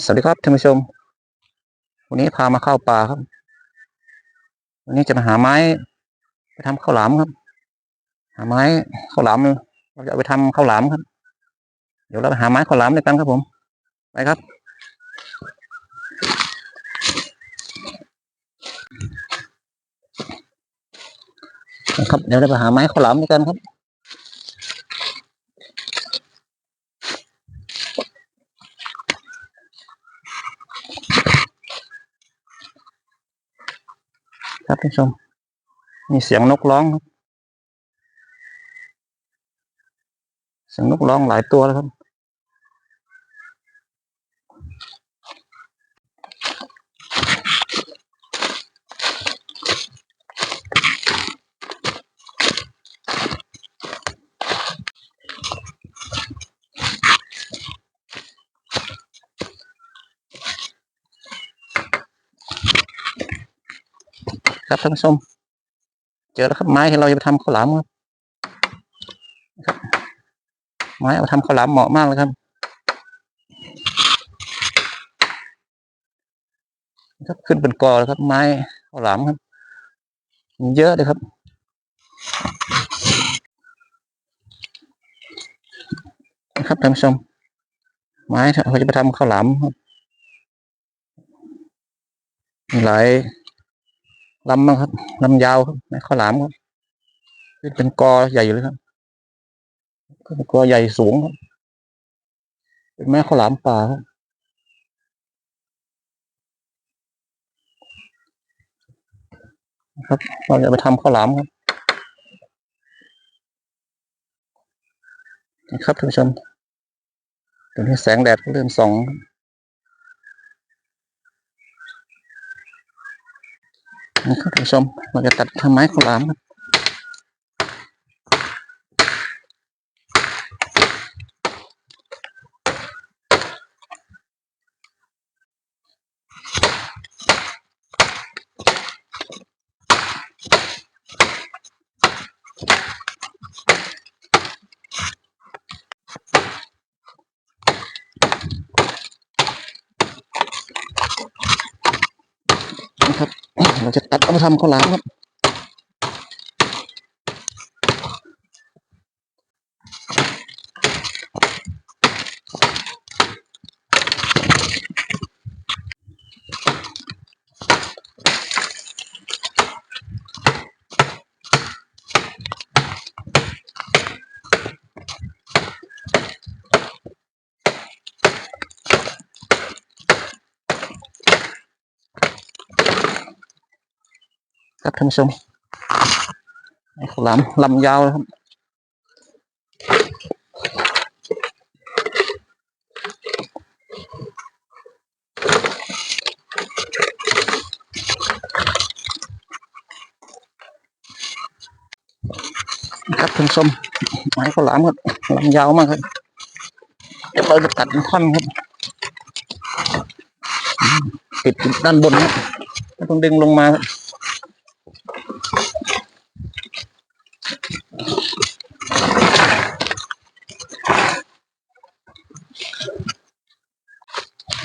สวัสดีครับท่านผู้ชม วันนี้พามาเข้าป่าครับ วันนี้จะมาหาไม้ ไปทำข้าวหลามครับ หาไม้ข้าวหลามเราจะเอาไปทำข้าวหลามครับ เดี๋ยวเราไปหาไม้ข้าวหลามด้วยกันครับผม ไปครับ ครับ เดี๋ยวเราไปหาไม้ข้าวหลามด้วยกันครับ ท่านชม มีเสียงนกร้องครับเสียงนกร้องหลายตัวแล้วครับ ครับท่านผู้ชม เจอแล้วครับไม้ที่เราจะไปทำข้าวหลามครับไม้เอาทำข้าวหลามเหมาะมากเลยครับครับขึ้นเป็นกอแล้วครับ ไม้ข้าวหลามครับ เยอะเลยครับนะครับท่านผู้ชม ไม้เราจะไปทำข้าวหลามครับมีหลาย ลำครับลำยาวครับข้าวหลามครับขึ้นเป็นกอใหญ่เลยครับเป็นกอใหญ่สูงครับเป็นไม้ข้าวหลามป่าครับครับเราจะไปทำข้าวหลามครับนะครับท่านผู้ชมตอนนี้แสงแดดก็เริ่มส่อง นะครับท่านผู้ชมเราจะตัดทำไม้ข้าวหลามครับ มาทำข้าวหลามครับ ครับท่านผู้ชมไม้ข้าวหลามลำยาวเลยครับ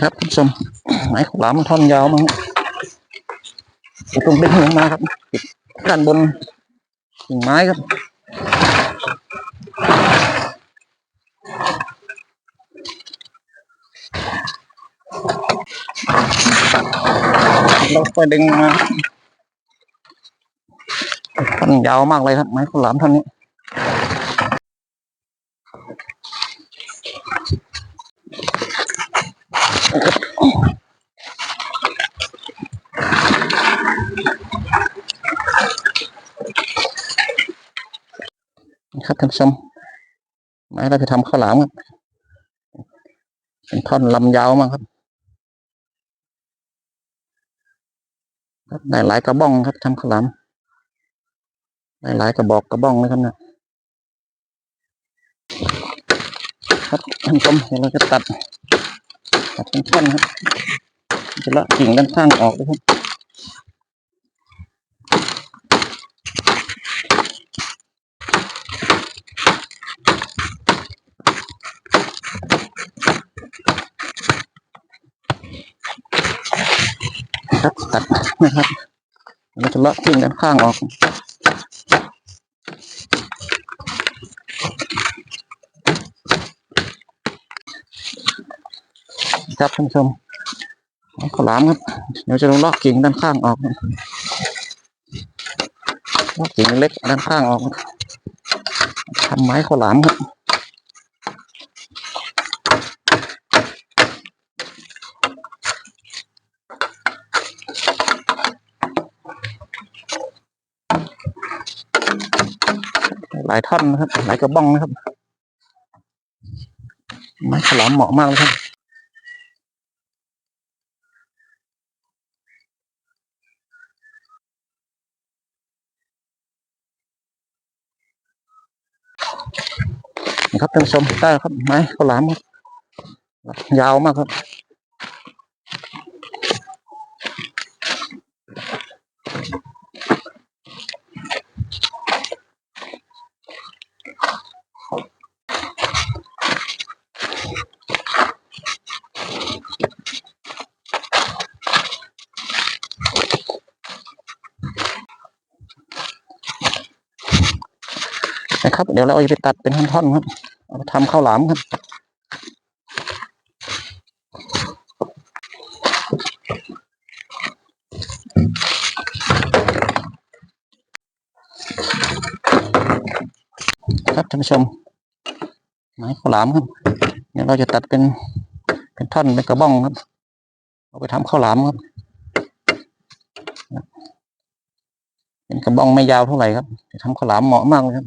ครับท่านผู้ชมไม้ขวามครับลำยาวมากครับเรามันท่อนยานบนครับไม่ต้องดึงลงมาครับครับนไม้ขาวหลามมันท่อนยาวมาครับตรงดึงลงมาครับติดด้านบนกิ่งไม้ครับเราค่อยดึงมาท่อนยาวมากเลยครับไม้ขาวหลามท่อนนี้ ครับท่านผู้ชม ไม้เราไปทำข้าวหลามครับเป็นท่อนลำยาวมากครับครับได้หลายกระบ้องครับทำข้าวหลามได้หลายกระบอกกระบ้องเลยครับเนะครับท่านผู้ชมเดี๋ยวเราจะตัดตัดเป็นท่อนครับจะละกิ่งด้านข้างออกเลยครับตัด นะครับเราจะเลาะกิ่งด้านข้างออกครับท่านผู้ชมข้าวหลามครับ เดี๋ยวจะลองลอกกิ่งด้านข้างออกลอกกิ่งเล็กด้านข้างออกทำไม้ข้าวหลามครับ หลายท่อนนะครับ หลายกระบ้องนะครับ ไม้ขลามเหมาะมากเลยครับนะครับท่านผู้ชมได้ครับไม้ข้าวหลามครับยาวมากครับ นะครับ เดี๋ยวเราเอาไปตัดเป็นท่อนๆครับเอาไปทำข้าวหลามครับครับท่านผู้ชมไม้ข้าวหลามครับเดี๋ยวเราจะตัดเป็นเป็นท่อนเป็นกระบ้องครับ เอาไปทำข้าวหลามครับ เป็นกระบ้องไม่ยาวเท่าไหร่ครับทำข้าวหลามเหมาะมากเลยครับ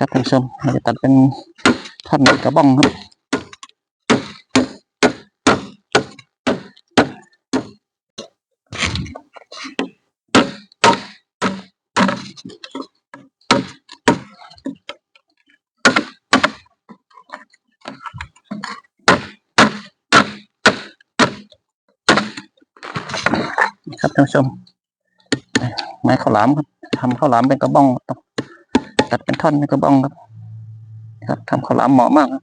ครับท่านผู้ชมเราจะตัดเป็นท่อนกระบ้องครับครับท่านผู้ชมไม้ข้าวหลามครับทำข้าวหลามเป็นกระบ้องครับ ตัดเป็นท่อนกระบองครับ ครับทำข้าวหลามเหมาะมากครับ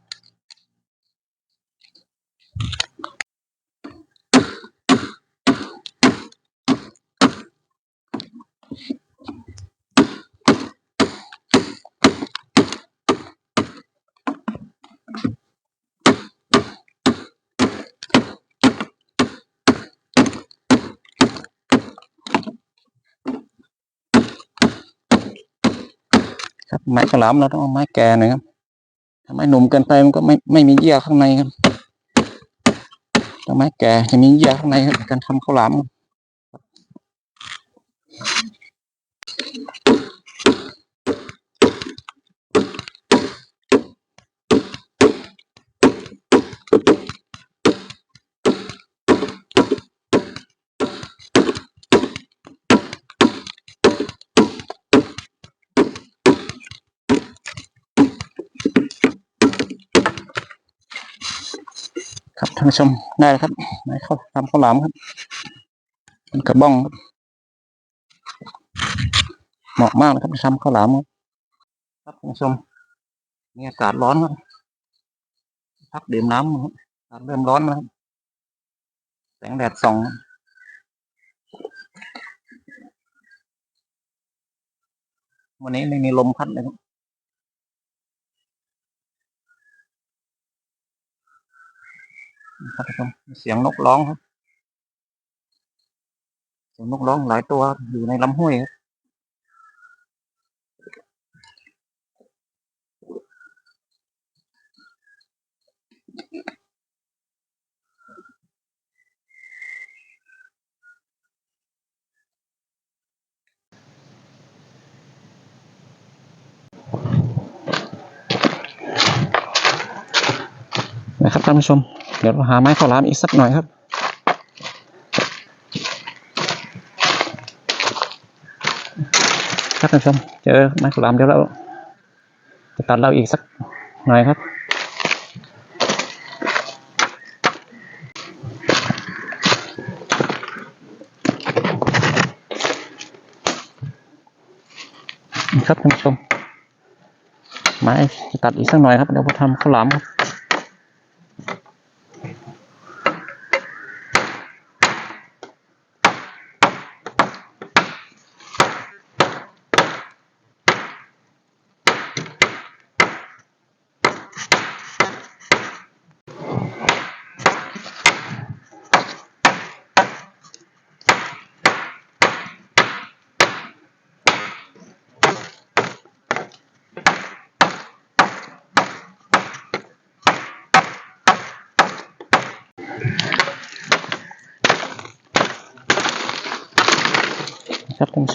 ไม้ขลามเราต้องเอาไม้แก่หน่อยครับถ้าไม้หนุ่มเกินไปมันก็ไม่ไม่มีเยื่อข้างในครับต้องไม้แก่จะมีเยื่อข้างในครับในการทำข้าวหลามครับานผู้ชมได้แล้วครับไม้ข้าวทำข้าวหลามครับเป็นกระบ้องครับเหมาะมากเลยครับทำข้าวหลามครับครับท่านผู้ชมนี่อากาศร้อนครับพักดื่มน้ำครับอากาศเริ่มร้อนแล้วครับแสงแดดส่องวันนี้ไม่มีลมพัดเลยครับ นะครับทุกคนเสียงนกร้องครับ เสียงนกร้องหลายตัวอยู่ในลำห้วยครับนะครับท่านผู้ชม ดี๋ยวเราหาไม้ข้าวหลามอีกสักหน่อยครับ ครับท่านผู้ชมเจอไม้ข้าวหลามเดี๋ยวเราจะตัดเราอีกสักหน่อยครับครับท่านผู้ชมไม้จะตัดอีกสักหน่อยครับเดี๋ยวผมทำข้าวหลามครับ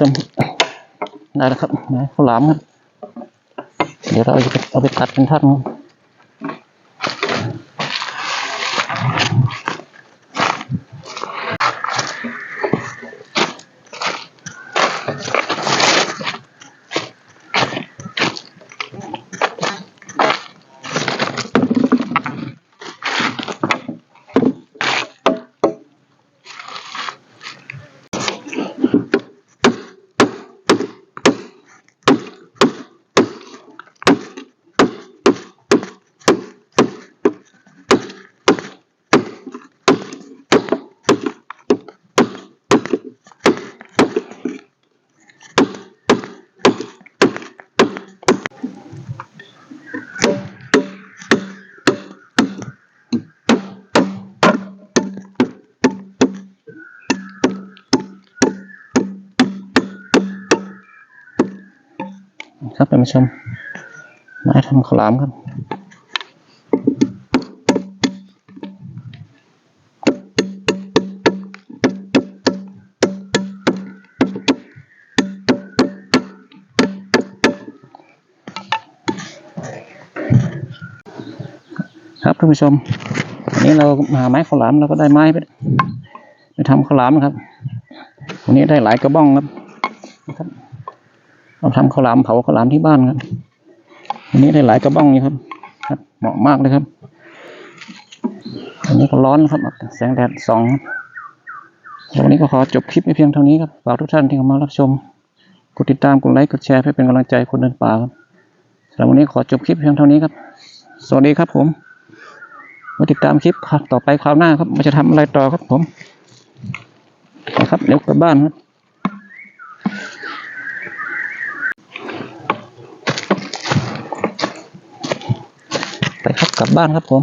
ครับท่านได้แล้วครับไม้ข้าวหลามครับเดี๋ยวเราเอาไปตัดเป็นท่อน ครับท่านผู้ชมไม้ทำข้าวหลามครับครับท่านผู้ชมวันนี้เราหาไม้ข้าวหลามเราก็ได้ไม้ไปไปทำข้าวหลามนะครับวันนี้ได้หลายกระบ้องครับ เราทำข้าวหลามเผาข้าวหลามที่บ้านครับวันนี้ได้หลายกระบ้องอยู่ครับ ครับ เหมาะมากเลยครับวันนี้ก็ร้อนครับ แสงแดดสองวันนี้ก็ขอจบคลิปไว้เพียงเท่านี้ครับ ฝากทุกท่านที่เข้ามารับชม กดติดตาม กดไลค์ กดแชร์เพื่อเป็นกำลังใจคนเดินป่าครับสำหรับวันนี้ขอจบคลิปเพียงเท่านี้ครับ สวัสดีครับผมมาติดตามคลิปครับต่อไปคราวหน้าครับมันจะทำอะไรต่อครับผมนะครับเดี๋ยวกลับบ้านครับ กลับบ้านครับผม